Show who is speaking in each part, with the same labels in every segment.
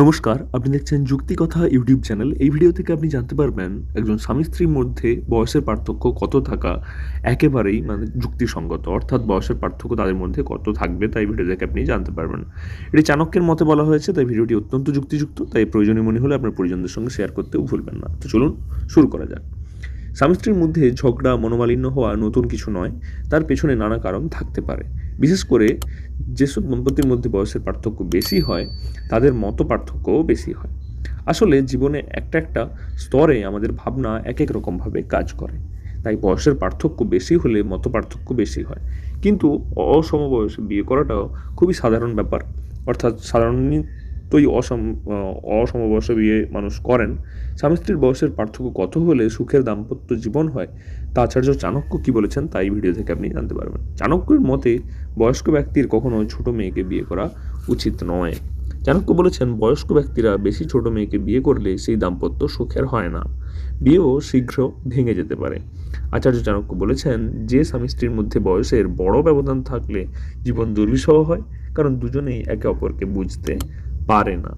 Speaker 1: নমস্কার, আপনি দেখছেন যুক্তি কথা ইউটিউব চ্যানেল। এই ভিডিও থেকে আপনি জানতে পারবেন একজন স্বামী স্ত্রীর মধ্যে বয়সের পার্থক্য কত থাকা একেবারেই মানে যুক্তিসঙ্গত। অর্থাৎ বয়সের পার্থক্য তাদের মধ্যে কত থাকবে তাই ভিডিও থেকে আপনি জানতে পারবেন। এটি চাণক্যের মতে বলা হয়েছে, তাই ভিডিওটি অত্যন্ত যুক্তিযুক্ত, তাই প্রয়োজনীয় মনে হলে আপনার পরিজনদের সঙ্গে শেয়ার করতেও ভুলবেন না। তো চলুন শুরু করা যাক। স্বামী স্ত্রীর মধ্যে ঝগড়া, মনোমালিন্য হওয়া নতুন কিছু নয়, তার পেছনে নানা কারণ থাকতে পারে। বিশেষ করে যেসব দম্পতির মধ্যে বয়সের পার্থক্য বেশি হয়, তাদের মত পার্থক্যও বেশি হয়। আসলে জীবনে একটা একটা স্তরে আমাদের ভাবনা এক এক রকমভাবে কাজ করে। তাই বয়সের পার্থক্য বেশি হলে মত পার্থক্য বেশি হয়। কিন্তু অসমবয়সে বিয়ে করাটাও খুবই সাধারণ ব্যাপার। অর্থাৎ সাধারণতই অসম অসমবয়সে বিয়ে মানুষ করেন। স্বামী স্ত্রীর বয়সের পার্থক্য কত হলে সুখের দাম্পত্য জীবন হয়? তা আচার্য চাণক্য কী বলেছেন তাই ভিডিও থেকে আপনি জানতে পারবেন। চাণক্যের মতে, বয়স্ক ব্যক্তির কখনো ছোট মেয়েকে বিয়ে করা উচিত নয়। চাণক্য বলেছেন, বয়স্ক ব্যক্তিরা বেশি ছোট মেয়েকে বিয়ে করলে সেই দাম্পত্য সুখের হয় না। বিয়েও শীঘ্র ভেঙে যেতে পারে। আচার্য চাণক্য বলেছেন, যে স্বামী স্ত্রীর মধ্যে বয়সের বড় ব্যবধান থাকলে জীবন দুর্বিষহ হয়, কারণ দুজনেই একে অপরকে বুঝতে পারে না।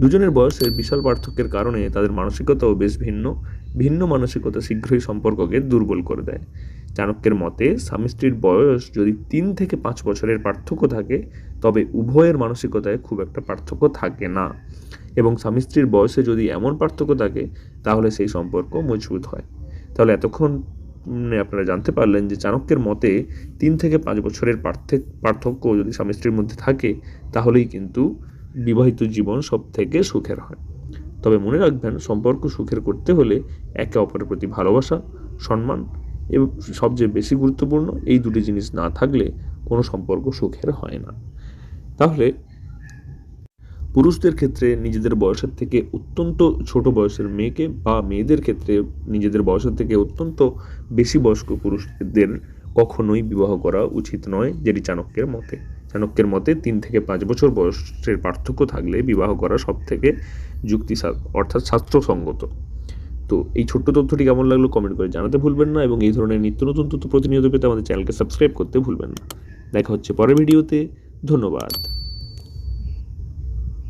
Speaker 1: দুজনের বয়সের বিশাল পার্থক্যের কারণে তাদের মানসিকতাও বেশ ভিন্ন। ভিন্ন মানসিকতা শীঘ্রই সম্পর্ককে দুর্বল করে দেয়। চাণক্যের মতে, স্বামী স্ত্রীর বয়স যদি তিন থেকে পাঁচ বছরের পার্থক্য থাকে, তবে উভয়ের মানসিকতায় খুব একটা পার্থক্য থাকে না। এবং স্বামী স্ত্রীর বয়সে যদি এমন পার্থক্য থাকে, তাহলে সেই সম্পর্ক মজবুত হয়। তাহলে এতক্ষণ আপনারা জানতে পারলেন যে চাণক্যের মতে, তিন থেকে পাঁচ বছরের পার্থক্য যদি স্বামী স্ত্রীর মধ্যে থাকে, তাহলেই কিন্তু বিবাহিত জীবন সব থেকে সুখের হয়। তবে মনে রাখবেন, সম্পর্ক সুখের করতে হলে একে অপরের প্রতি ভালোবাসা, সম্মান এবং সবচেয়ে বেশি গুরুত্বপূর্ণ এই দুটি জিনিস না থাকলে কোনো সম্পর্ক সুখের হয় না। তাহলে পুরুষদের ক্ষেত্রে নিজেদের বয়সের থেকে অত্যন্ত ছোট বয়সের মেয়েকে বা মেয়েদের ক্ষেত্রে নিজেদের বয়সের থেকে অত্যন্ত বেশি বয়স্ক পুরুষদের কখনোই বিবাহ করা উচিত নয়, যেটি চাণক্যের মতে। চাণক্যের মতে তিন থেকে পাঁচ বছর বয়সের পার্থক্য থাকলে বিবাহ করা সব থেকে যুক্তি অর্থাৎ শাস্ত্রসঙ্গত। তো এই ছোট্ট তথ্যটি কেমন লাগল কমেন্ট করে জানাতে ভুলবেন না এবং এই ধরনের নিত্য নতুন তথ্য প্রতিনিয়ত পেতে আমাদের চ্যানেলকে সাবস্ক্রাইব করতে ভুলবেন না। দেখা হচ্ছে পরের ভিডিওতে। ধন্যবাদ।